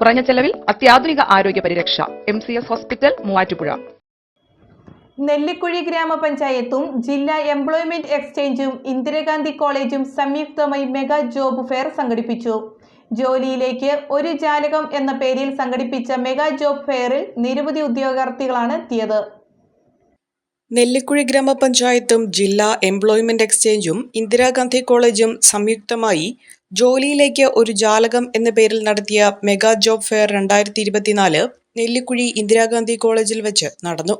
കുറഞ്ഞ ചെലവിൽ അത്യാധുനിക ആരോഗ്യ പരിരക്ഷ. M C S hospital Muvattupuzha. Nellikuzhi ഗ്രാമപഞ്ചായത്തും ജില്ലാ എംപ്ലോയ്മെന്റ് എക്സ്ചേഞ്ചും ഇന്ദിരാഗാന്ധി കോളേജും സംയുക്തമായി മെഗാ ജോബ് ഫെയർ സംഘടിപ്പിച്ചു. ജോലിയിലേക്ക് ഒരു ജാലകം എന്ന പേരിൽ സംഘടിപ്പിച്ച മെഗാ ജോബ് ഫെയറിൽ നിരവധി ഉദ്യോഗാർത്ഥികളാണ് എത്തിയത്. നെല്ലിക്കുഴി ഗ്രാമപഞ്ചായത്തും ജില്ലാ എംപ്ലോയ്മെന്റ് എക്സ്ചേഞ്ചും ഇന്ദിരാഗാന്ധി കോളേജും സംയുക്തമായി ജോലിയിലേക്ക് ഒരു ജാലകം എന്ന പേരിൽ നടത്തിയ മെഗാ ജോബ് ഫെയർ രണ്ടായിരത്തി ഇരുപത്തിനാല് നെല്ലിക്കുഴി ഇന്ദിരാഗാന്ധി കോളേജിൽ വെച്ച് നടന്നു.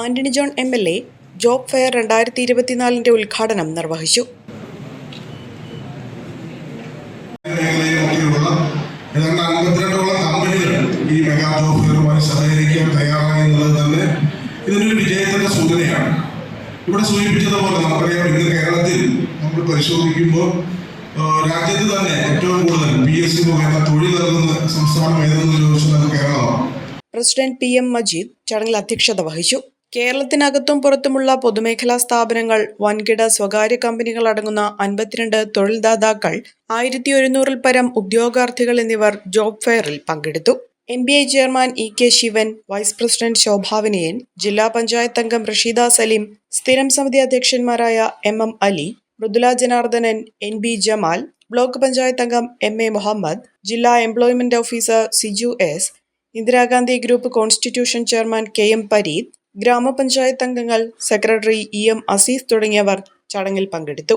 Antony John M L A job fair രണ്ടായിരത്തി ഇരുപത്തിനാലിന്റെ ഉദ്ഘാടനം നിർവഹിച്ചു. ഏതാണ്ട് അൻപത്തിരണ്ടോളം കമ്പനികൾ ഈ മെഗാ ജോബ് ഫെയറുമായി സഹകരിക്കാൻ തയ്യാറായി. ഇതിനൊരു വിജയത്തിന്റെ സൂചനയാണ്. ഇവിടെ സൂചിപ്പിച്ചതുപോലെ നമുക്കറിയാം ഇന്ന് കേരളത്തിൽ നമ്മൾ പരിശോധിക്കുമ്പോൾ രാജ്യത്ത് തന്നെ ഏറ്റവും കൂടുതൽ പി എസ് സി മുഖേന തൊഴിൽ നൽകുന്ന സംസ്ഥാനം ഏതെന്ന് ചോദിച്ചാൽ കേരളമാണ്. പ്രസിഡന്റ് പി എം മജീദ് ചടങ്ങിൽ അധ്യക്ഷത വഹിച്ചു. കേരളത്തിനകത്തും പുറത്തുമുള്ള പൊതുമേഖലാ സ്ഥാപനങ്ങൾ വൻകിട സ്വകാര്യ കമ്പനികൾ അടങ്ങുന്ന അൻപത്തിരണ്ട് തൊഴിൽദാതാക്കൾ ആയിരത്തി ഒരുന്നൂറിൽ പരം ഉദ്യോഗാർത്ഥികൾ എന്നിവർ ജോബ് ഫെയറിൽ പങ്കെടുത്തു. M B I chairman E K Sivan vice president Shobha Vinayan ജില്ലാ പഞ്ചായത്ത് അംഗം റഷീദ സലീം സ്ഥിരം സമിതി അധ്യക്ഷന്മാരായ M M Ali Mridula Janardhanan N B Jamal block panchayat അംഗം എം എ മുഹമ്മദ് ജില്ലാ employment officer Siju S Indira Gandhi group constitution chairman K M Pareeth ഗ്രാമപഞ്ചായത്ത് അംഗങ്ങൾ secretary E M Azeez തുടങ്ങിയവർ ചടങ്ങിൽ പങ്കെടുത്തു.